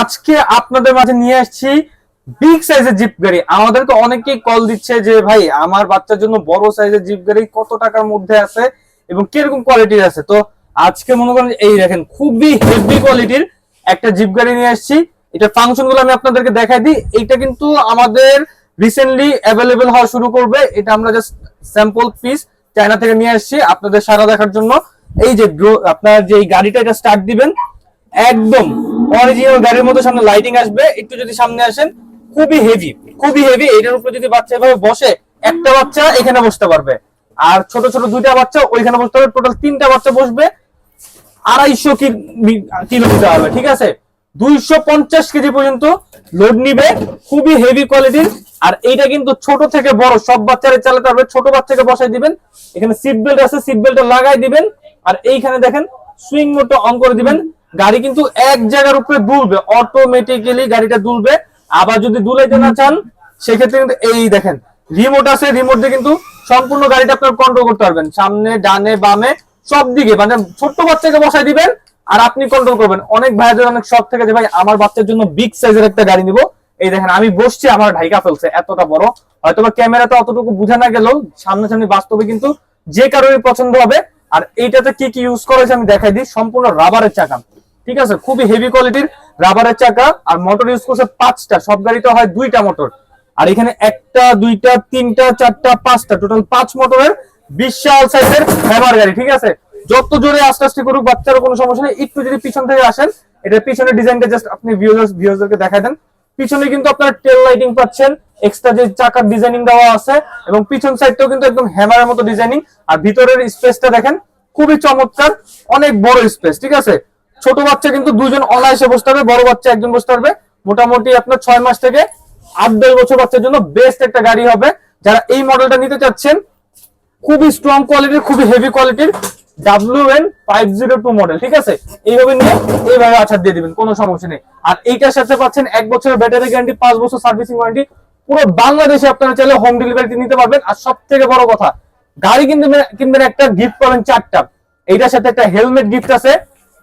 আজকে আপনাদের মাঝে নিয়ে আসছি বিগ সাইজের জিপ গাড়ি। আমাদেরকে অনেকেই কল দিচ্ছে যে, ভাই, আমার বাচ্চার জন্য বড় সাইজের জিপ গাড়ি কত টাকার মধ্যে আছে এবং কীরকম কোয়ালিটির আছে? তো আজকে মনে করেন, এই দেখেন, খুবই হেভি কোয়ালিটির একটা জিপ গাড়ি নিয়ে আসছি। এটা ফাংশনগুলো আমি আপনাদেরকে দেখাই দিই। এটা কিন্তু আমাদের রিসেন্টলি অ্যাভেলেবেল হওয়া শুরু করবে। এটা আমরা জাস্ট স্যাম্পল পিস চায়না থেকে নিয়ে আসছি আপনাদের সারা দেখার জন্য। এই যে আপনার যে গাড়িটা এটা স্টার্ট দিবেন, একদম অরিজিনাল গাড়ির মতো সামনে লাইটিং আসবে। একটু যদি সামনে আসেন, খুবই হেভি খুবই হেভি এটার উপরে যদি বাচ্চা এভাবে বসে, একটা বাচ্চা এখানে বসতে পারবে। আর ছোট ছোট দুইটা বাচ্চা ওইখানে বসতে পারবে। টোটাল তিনটা বাচ্চা বসবে। আড়াইশো কিলোমিটার হবে, ঠিক আছে? দুইশো পঞ্চাশ কেজি পর্যন্ত লোড নিবে। খুবই হেভি কোয়ালিটির আর এইটা কিন্তু ছোট থেকে বড়, সব বাচ্চারা চালাতে পারবে। ছোট বাচ্চাকে বসাই দিবেন। এখানে সিট বেল্ট আছে সিট বেল্টটা লাগাই দিবেন। আর এইখানে দেখেন সুইং মোডটা অন করে দিবেন। গাড়ি কিন্তু এক জায়গার উপরে দুলবে অটোমেটিক্যালি গাড়িটা দুলবে। আবার যদি দুলাইতে না চান, সেক্ষেত্রে কিন্তু এই দেখেন রিমোট আছে রিমোট দিয়ে কিন্তু সম্পূর্ণ গাড়িটা আপনার কন্ট্রোল করতে পারবেন। সামনে, ডানে, বামে, সব দিকে মানে ছোট্ট বাচ্চাকে বসাই দিবেন আর আপনি কন্ট্রোল করবেন। অনেক ভাইদের অনেক শখ থেকে যে, ভাই, আমার বাচ্চার জন্য বিগ সাইজের একটা গাড়ি নিব। এই দেখেন, আমি বসছি, আমার ঢাইকা ফেলছে, এতটা বড়। হয়তো বা ক্যামেরাতে অতটুকু বোঝা না গেলেও সামনাসামনি বাস্তবে কিন্তু যে কারোরই পছন্দ হবে। আর এইটাতে কি কি ইউজ করেছে আমি দেখাই দিই, সম্পূর্ণ রাবারের চাকা। ঠিক আছে? খুবই হেভি কোয়ালিটির রাবারের চাকা আর মোটর ইউজ করছে পাঁচটা, সব গাড়িতে হয় দুইটা মোটর আর এখানে একটা, দুইটা, তিনটা, চারটা, পাঁচটা টোটাল পাঁচ মোটরের বিশাল সাইজের হ্যামার গাড়ি, ঠিক আছে? যত জোরে আস্তে আস্তে করুক, বাচ্চারও কোনো সমস্যা নেই। একটু যদি পিছন থেকে আসেন, এটা পিছনের ডিজাইনটা জাস্ট আপনি ভিউয়ার্স ভিউয়ার্সদেরকে দেখাই দেন। পিছনে কিন্তু আপনার টেল লাইটিং পাচ্ছেন এক্সট্রা যে চাকার ডিজাইনিং দেওয়া আছে, এবং পিছন সাইডটাও কিন্তু একদম হ্যামারের মতো ডিজাইনিং আর ভিতরের স্পেসটা দেখেন, খুবই চমৎকার, অনেক বড় স্পেস ঠিক আছে? ছোট বাচ্চা কিন্তু দুজন অনায়াসে বসতে পারবে, বড় বাচ্চা একজন বসতে পারবে। মোটামুটি আপনার ছয় মাস থেকে আট, দশ বছর বাচ্চার জন্য বেস্ট একটা গাড়ি হবে। যারা এই মডেলটা নিতে চাচ্ছেন, খুবই স্ট্রং কোয়ালিটির খুবই হেভি কোয়ালিটির W N five zero two model ঠিক আছে? এইভাবে নিয়ে এইভাবে আছাড় দিয়ে দিবেন, কোনো সমস্যা নেই। আর এইটার সাথে পাচ্ছেন এক বছরের ব্যাটারি গ্যারান্টি পাঁচ বছর সার্ভিসিং ওয়ারেন্টি পুরো বাংলাদেশে আপনারা চাইলে হোম ডেলিভারি নিতে পারবেন। আর সব থেকে বড় কথা, গাড়ি কিনবেন কিনবেন একটা গিফট পাবেন চারটা। এইটার সাথে একটা হেলমেট গিফট আছে।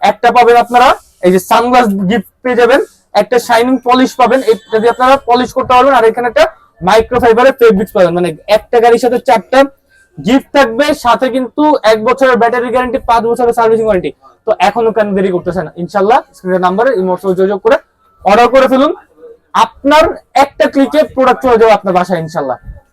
একটা পাবেন আপনারা, এই যে সানগ্লাস গিফট পেয়ে যাবেন, একটা শাইনিং পলিশ পাবেন এটা দিয়ে আপনারা পলিশ করতে পারবেন, আর এখানে একটা মাইক্রোফাইবারের ফেব্রিক্স পাবেন মানে একটা গাড়ির সাথে চারটা গিফট থাকবে, সাথে কিন্তু এক বছরের ব্যাটারি গ্যারান্টি পাঁচ বছরের সার্ভিসিং ওয়ারেন্টি তো এখনও কেন দেরি করতেছেন ইনশাল্লাহ স্ক্রিনের নাম্বারে ইমোশনাল যোগাযোগ করে অর্ডার করে ফেলুন। আপনার একটা ক্লিকে প্রোডাক্ট চলে যাবে আপনার বাসায় ইনশাল্লাহ